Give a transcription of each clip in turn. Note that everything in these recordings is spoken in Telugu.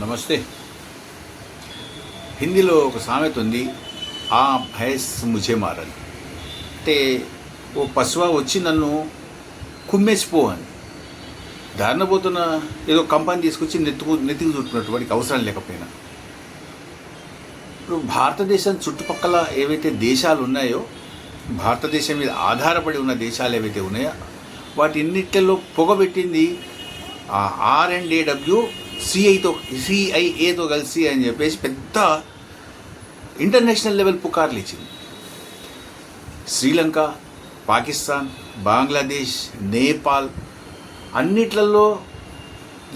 నమస్తే. హిందీలో ఒక సామెత ఉంది ఆ భయస్ ముజే మారని. అంటే ఓ పశువ వచ్చి నన్ను కుమ్మేసిపో అని. దారిన పోతున్న ఏదో కంపెనీ తీసుకొచ్చి నెత్తుకు నెత్తికి చుట్టుకున్నట్టు వాడికి అవసరం లేకపోయినా. ఇప్పుడు భారతదేశం చుట్టుపక్కల ఏవైతే దేశాలు ఉన్నాయో భారతదేశం మీద ఆధారపడి ఉన్న దేశాలు ఏవైతే ఉన్నాయో వాటిన్నిటిలో పొగబెట్టింది ఆ ఆర్ అండ్ ఏడబ్ల్యూ సిఐతో సిఐఏతో కలిసి అని చెప్పేసి పెద్ద ఇంటర్నేషనల్ లెవెల్ పుకార్లు ఇచ్చింది. శ్రీలంక పాకిస్తాన్ బంగ్లాదేశ్ నేపాల్ అన్నిట్లలో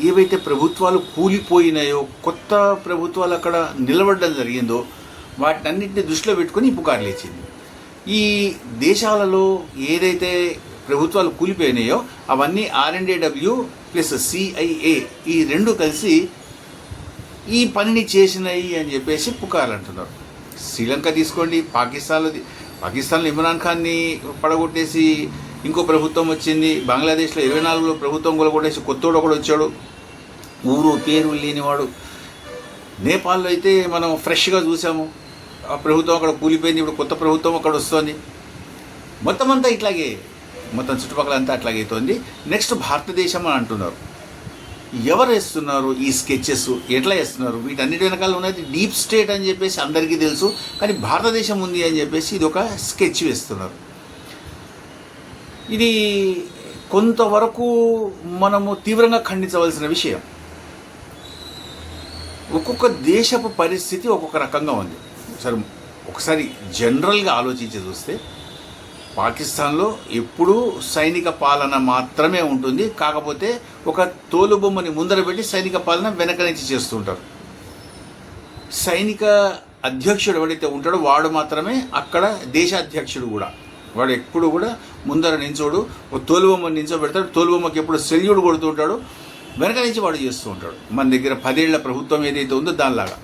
ఏవైతే ప్రభుత్వాలు కూలిపోయినాయో కొత్త ప్రభుత్వాలు అక్కడ నిలబడడం జరిగిందో వాటినన్నింటినీ దృష్టిలో పెట్టుకొని పుకార్లు ఇచ్చింది. ఈ దేశాలలో ఏదైతే ప్రభుత్వాలు కూలిపోయినాయో అవన్నీ ఆర్ఎండ్ఏడబ్ల్యూ ప్లస్ సిఐఏ ఈ రెండు కలిసి ఈ పనిని చేసినాయి అని చెప్పేసి పుకార్లు అంటున్నారు. శ్రీలంక తీసుకోండి పాకిస్తాన్లో పాకిస్తాన్లో ఇమ్రాన్ ఖాన్ని పడగొట్టేసి ఇంకో ప్రభుత్వం వచ్చింది బంగ్లాదేశ్లో ఇరవై నాలుగులో ప్రభుత్వం కొలగొట్టేసి కొత్తోడు ఒకడు వచ్చాడు ఊరు పేరు లేనివాడు. నేపాల్లో అయితే మనం ఫ్రెష్గా చూసాము ఆ ప్రభుత్వం అక్కడ కూలిపోయింది ఇప్పుడు కొత్త ప్రభుత్వం అక్కడ వస్తుంది. మొత్తం అంతా ఇట్లాగే. మొత్తం చుట్టుపక్కల అంతా అట్లాగైతోంది. నెక్స్ట్ భారతదేశం అని అంటున్నారు. ఎవరు వేస్తున్నారు ఈ స్కెచెస్? ఎట్లా వేస్తున్నారు? వీటన్నిటి వెనకాల ఉన్నది డీప్ స్టేట్ అని చెప్పేసి అందరికీ తెలుసు. కానీ భారతదేశం ఉంది అని చెప్పేసి ఇది ఒక స్కెచ్ వేస్తున్నారు. ఇది కొంతవరకు మనము తీవ్రంగా ఖండించవలసిన విషయం. ఒక్కొక్క దేశపు పరిస్థితి ఒక్కొక్క రకంగా ఉంది. సరే ఒకసారి జనరల్గా ఆలోచించి చూస్తే పాకిస్తాన్లో ఎప్పుడూ సైనిక పాలన మాత్రమే ఉంటుంది. కాకపోతే ఒక తోలుబొమ్మని ముందర పెట్టి సైనిక పాలన వెనక నుంచి చేస్తుంటారు సైనిక అధ్యక్షుడు ఎవడైతే ఉంటాడో వాడు మాత్రమే అక్కడ దేశాధ్యక్షుడు కూడా. వాడు ఎప్పుడు కూడా ముందర నించోడు ఒక తోలుబొమ్మని నించోబెడతాడు. తోలుబొమ్మకి ఎప్పుడు సెల్యూడు కొడుతూ ఉంటాడు. వెనక నుంచి వాడు చేస్తూ ఉంటాడు. మన దగ్గర పదేళ్ళ ప్రభుత్వం ఏదైతే ఉందో దానిలాగా.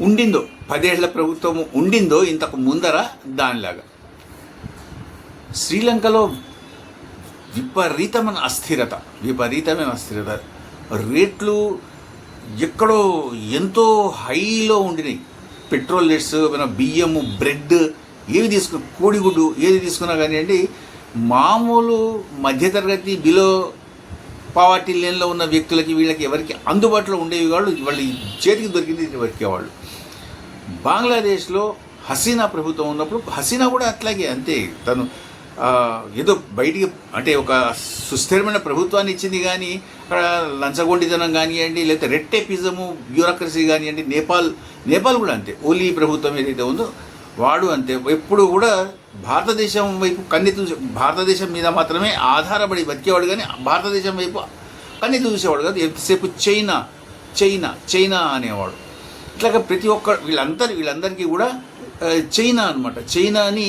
ఉండిందో పదేళ్ళ ప్రభుత్వం ఉండిందో ఇంతకు ముందర దానిలాగా. శ్రీలంకలో విపరీతమైన అస్థిరత విపరీతమైన అస్థిరత. రేట్లు ఎక్కడో ఎంతో హైలో ఉండినాయి. పెట్రోల్ రేట్స్ మన బియ్యము బ్రెడ్ ఏవి తీసుకున్న కోడిగుడ్డు ఏది తీసుకున్నా కానివ్వండి మామూలు మధ్యతరగతి బిలో పావర్టీ లేన్లో ఉన్న వ్యక్తులకి వీళ్ళకి ఎవరికి అందుబాటులో ఉండేవి వాళ్ళు వాళ్ళ చేతికి దొరికింది బతికేవాళ్ళు బంగ్లాదేశ్లో హసీనా ప్రభుత్వం ఉన్నప్పుడు హసీనా కూడా అట్లాగే అంతే. తను ఏదో బయటికి అంటే ఒక సుస్థిరమైన ప్రభుత్వాన్ని ఇచ్చింది కానీ అక్కడ లంచగొండితనం కానివ్వండి లేకపోతే రెట్టెపిజము బ్యూరోక్రసీ కానివ్వండి నేపాల్ నేపాల్ కూడా అంతే. ఓలీ ప్రభుత్వం ఏదైతే ఉందో వాడు అంతే. ఎప్పుడు కూడా భారతదేశం వైపు కన్ని చూసే భారతదేశం మీద మాత్రమే ఆధారపడి బతికేవాడు కానీ భారతదేశం వైపు కన్ని చూసేవాడు కాదు. ఎంతసేపు చైనా చైనా చైనా అనేవాడు. ఇట్లాగా ప్రతి ఒక్క వీళ్ళందరి వీళ్ళందరికీ కూడా చైనా అనమాట చైనాని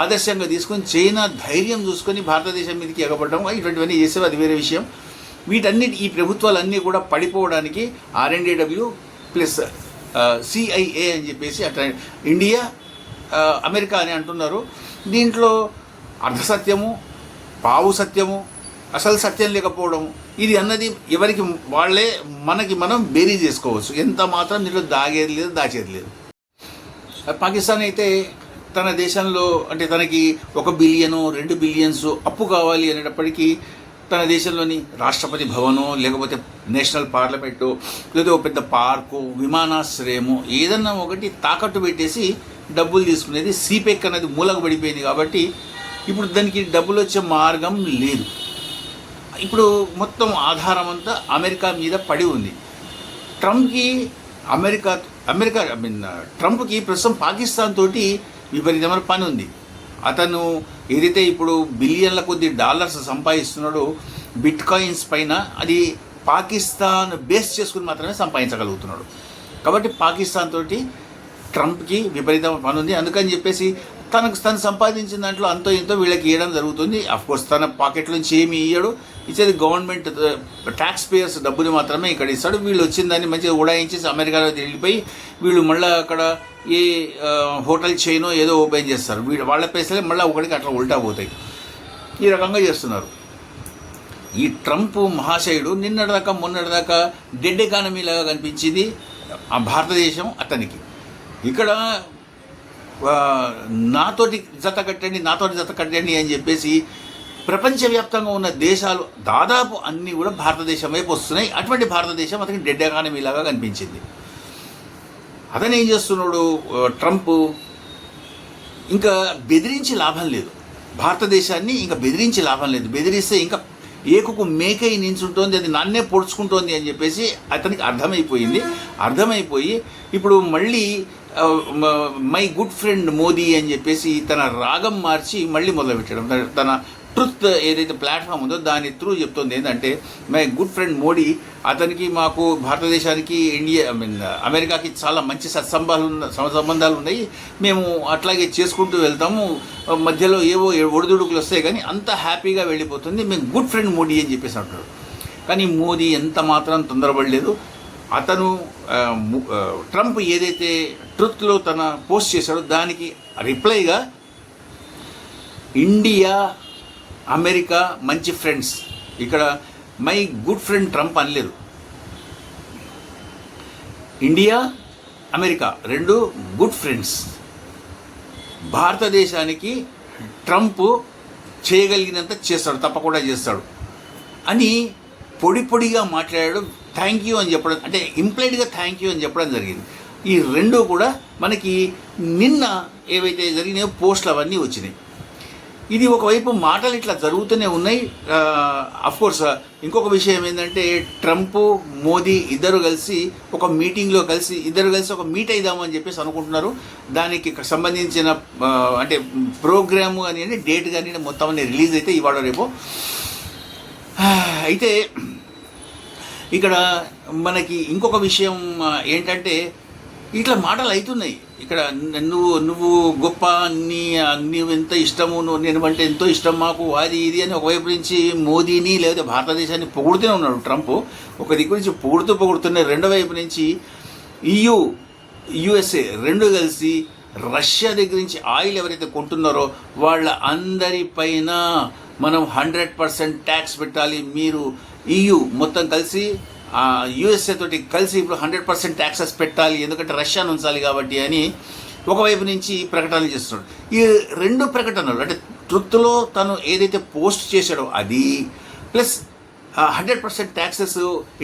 ఆదర్శంగా తీసుకొని చైనా ధైర్యం చూసుకొని భారతదేశం మీదకి ఎగబడడం ఇటువంటివన్నీ చేసేవి అది వేరే విషయం. వీటన్నిటి ఈ ప్రభుత్వాలన్నీ కూడా పడిపోవడానికి ఆర్ఎండ్ఏడబ్ల్యూ ప్లస్ సిఐఏ అని చెప్పేసి అట్లా ఇండియా అమెరికా అని అంటున్నారు. దీంట్లో అర్ధసత్యము పావు సత్యము అసలు సత్యం లేకపోవడం ఇది అన్నది ఎవరికి వాళ్ళే మనకి మనం బేరీ చేసుకోవచ్చు. ఎంత మాత్రం దీంట్లో దాగేది లేదు దాచేది లేదు. పాకిస్తాన్ అయితే తన దేశంలో అంటే తనకి ఒక బిలియను రెండు బిలియన్స్ అప్పు కావాలి అనేటప్పటికీ తన దేశంలోని రాష్ట్రపతి భవను లేకపోతే నేషనల్ పార్లమెంటు లేదా ఒక పెద్ద పార్కు విమానాశ్రయము ఏదన్నా ఒకటి తాకట్టు పెట్టేసి డబ్బులు తీసుకునేది సీపెక్ అనేది మూలకు పడిపోయింది కాబట్టి ఇప్పుడు దానికి డబ్బులు వచ్చే మార్గం లేదు. ఇప్పుడు మొత్తం ఆధారం అంతా అమెరికా మీద పడి ఉంది. ట్రంప్కి అమెరికా అమెరికా ఐ మీన్ ట్రంప్కి ప్రస్తుతం పాకిస్తాన్ తోటి విపరీతమైన పని ఉంది. అతను ఏదైతే ఇప్పుడు బిలియన్ల కొద్ది డాలర్స్ సంపాదిస్తున్నాడో బిట్ కాయిన్స్ పైన అది పాకిస్తాన్ బేస్ చేసుకుని మాత్రమే సంపాదించగలుగుతున్నాడు. కాబట్టి పాకిస్తాన్ తోటి ట్రంప్కి విపరీతమైన పని ఉంది. అందుకని చెప్పేసి తనకు తను సంపాదించిన దాంట్లో అంతో ఇంతో వీళ్ళకి ఇవ్వడం జరుగుతుంది. అఫ్ కోర్స్ తన పాకెట్ నుంచి ఏమి ఇయ్యడు. ఇచ్చేది గవర్నమెంట్ ట్యాక్స్ పేయర్స్ డబ్బుని మాత్రమే ఇక్కడ ఇస్తాడు. వీళ్ళు వచ్చిన దాన్ని మంచిగా ఉడాయించేసి అమెరికాలో వెళ్ళిపోయి వీళ్ళు మళ్ళీ అక్కడ ఏ హోటల్ చైన్ ఏదో ఓపెన్ చేస్తారు. వీళ్ళు వాళ్ళ పైసలే మళ్ళీ ఒకటికి అట్లా ఉల్టా పోతాయి. ఈ రకంగా చేస్తున్నారు. ఈ ట్రంప్ మహాశయుడు నిన్నటిదాకా మొన్నటిదాకా డెడ్ ఎకానమీ లాగా కనిపించింది. ఆ భారతదేశం అతనికి. ఇక్కడ నాతోటి జత కట్టండి నాతోటి జత కట్టండి అని చెప్పేసి ప్రపంచవ్యాప్తంగా ఉన్న దేశాలు దాదాపు అన్నీ కూడా భారతదేశం వైపు వస్తున్నాయి. అటువంటి భారతదేశం అతనికి డెడ్ ఎకానమీ లాగా కనిపించింది. అతను ఏం చేస్తున్నాడు? ట్రంప్ ఇంకా బెదిరించి లాభం లేదు. భారతదేశాన్ని ఇంకా బెదిరించి లాభం లేదు. బెదిరిస్తే ఇంకా ఏకుకు మేకై నించుంటోంది అది నన్నే పొడుచుకుంటోంది అని చెప్పేసి అతనికి అర్థమైపోయింది. అర్థమైపోయి ఇప్పుడు మళ్ళీ మై గుడ్ ఫ్రెండ్ మోదీ అని చెప్పేసి తన రాగం మార్చి మళ్ళీ మొదలుపెట్టడం. తన- తన ట్రుత్ ఏదైతే ప్లాట్ఫామ్ ఉందో దాని త్రూ చెప్తుంది ఏంటంటే మై గుడ్ ఫ్రెండ్ మోడీ అతనికి మాకు భారతదేశానికి ఇండియా ఐ మీన్ అమెరికాకి చాలా మంచి సత్సంబాలు ఉన్న సమ- సంబంధాలు ఉన్నాయి. మేము అట్లాగే చేసుకుంటూ వెళ్తాము. మధ్యలో ఏవో ఒడిదుడుకులు వస్తాయి కానీ అంత హ్యాపీగా వెళ్ళిపోతుంది. మేము గుడ్ ఫ్రెండ్ మోడీ అని చెప్పేసి అంటాడు కానీ మోదీ ఎంత మాత్రం తొందరపడలేదు. అతను ట్రంప్ ఏదైతే ట్రుత్లో తన పోస్ట్ చేశాడో దానికి రిప్లైగా ఇండియా అమెరికా మంచి ఫ్రెండ్స్. ఇక్కడ మై గుడ్ ఫ్రెండ్ ట్రంప్ అనలేదు. ఇండియా అమెరికా రెండు గుడ్ ఫ్రెండ్స్. భారతదేశానికి ట్రంప్ చేయగలిగినంత చేస్తాడు తప్పకుండా చేస్తాడు. అని పొడి పొడిగా మాట్లాడాడు థ్యాంక్ యూ అని చెప్పడం అంటే ఇంప్లైడ్గా థ్యాంక్ యూ అని చెప్పడం జరిగింది. ఈ రెండు కూడా మనకి నిన్న ఏవైతే జరిగినాయో పోస్టులు అవన్నీ వచ్చినాయి. ఇది ఒకవైపు మాటలు ఇట్లా జరుగుతూనే ఉన్నాయి. కోర్స్ ఇంకొక విషయం ఏంటంటే ట్రంప్ మోదీ ఇద్దరు కలిసి ఒక మీటింగ్లో కలిసి ఇద్దరు కలిసి ఒక మీట్ అయిదాము అని చెప్పేసి అనుకుంటున్నారు. దానికి సంబంధించిన అంటే అంటే ప్రోగ్రాము అని డేట్ కానీ మొత్తం అన్ని రిలీజ్ అయితే ఇవాళ రేపు. అయితే ఇక్కడ మనకి ఇంకొక విషయం ఏంటంటే ఇట్లా మాటలు అవుతున్నాయి ఇక్కడ నువ్వు నువ్వు గొప్ప నీ నీవు ఎంత ఇష్టము నువ్వు నేను అంటే ఎంతో ఇష్టం మాకు అది ఇది అని ఒకవైపు నుంచి మోదీని లేదా భారతదేశాన్ని పొగుడుతూనే ఉన్నాడు ట్రంప్. ఒక దిక్కు నుంచి పొగుడుతూ పొగుడుతున్న రెండో వైపు నుంచి EU యుఎస్ఏ రెండు కలిసి రష్యా దగ్గర నుంచి ఆయిల్ ఎవరైతే కొంటున్నారో వాళ్ళ అందరిపైన మనం హండ్రెడ్ పర్సెంట్ ట్యాక్స్ పెట్టాలి. మీరు ఈయు మొత్తం కలిసి యుఎస్ఏ తోటి కలిసి ఇప్పుడు హండ్రెడ్ పర్సెంట్ ట్యాక్సెస్ పెట్టాలి ఎందుకంటే రష్యాను ఉంచాలి కాబట్టి అని ఒకవైపు నుంచి ప్రకటనలు చేస్తున్నాడు. ఈ రెండు ప్రకటనలు అంటే ట్రుత్లో తను ఏదైతే పోస్ట్ చేశాడో అది plus hundred percent taxes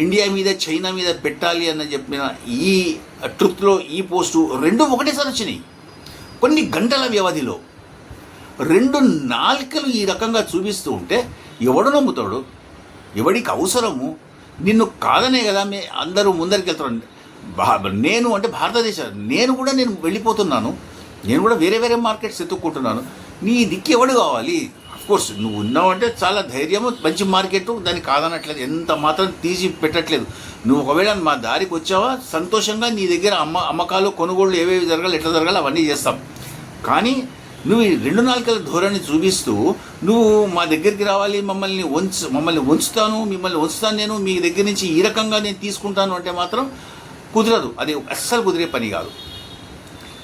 India మీద చైనా మీద పెట్టాలి అని చెప్పిన ఈ ట్రుత్లో ఈ పోస్టు రెండు ఒకటేసారి వచ్చినాయి. కొన్ని గంటల వ్యవధిలో రెండు నాలుకలు ఈ రకంగా చూపిస్తూ ఉంటే ఎవడు నమ్ముతాడు? ఎవడికి అవసరము? నిన్ను కాదనే కదా మీ అందరూ ముందరికి వెళ్తారు భా- నేను అంటే భారతదేశం నేను కూడా నేను వెళ్ళిపోతున్నాను. నేను కూడా వేరే వేరే మార్కెట్స్ ఎత్తుక్కుంటున్నాను. నీ దిక్కు ఎవడు కావాలి? కోర్స్ నువ్వు ఉన్నావంటే చాలా ధైర్యము మంచి మార్కెట్ దాన్ని కాదనట్లేదు. ఎంత మాత్రం తీసి పెట్టట్లేదు. నువ్వు ఒకవేళ మా దారికి వచ్చావా? సంతోషంగా నీ దగ్గర అమ్మ అమ్మకాలు కొనుగోళ్ళు ఏవేవి జరగాలి ఎట్లా జరగాలి అవన్నీ చేస్తాం. కానీ నువ్వు ఈ రెండు నాలుకల ధోరణి చూపిస్తూ నువ్వు మా దగ్గరికి రావాలి మమ్మల్ని ఉంచు మమ్మల్ని ఉంచుతాను మిమ్మల్ని ఉంచుతాను నేను మీ దగ్గర నుంచి ఈ రకంగా నేను తీసుకుంటాను అంటే మాత్రం కుదరదు. అది అస్సలు కుదిరే పని కాదు.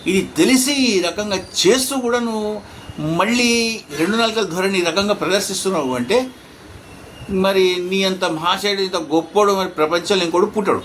ఇది తెలిసి ఈ రకంగా చేస్తూ కూడా నువ్వు మళ్ళీ రెండు నాలుగల ధోరణి ఈ రకంగా ప్రదర్శిస్తున్నావు అంటే మరి నీ అంత మహాశయుడు ఇంత గొప్పోడు మరి ప్రపంచంలో ఇంకోడు పుట్టాడు.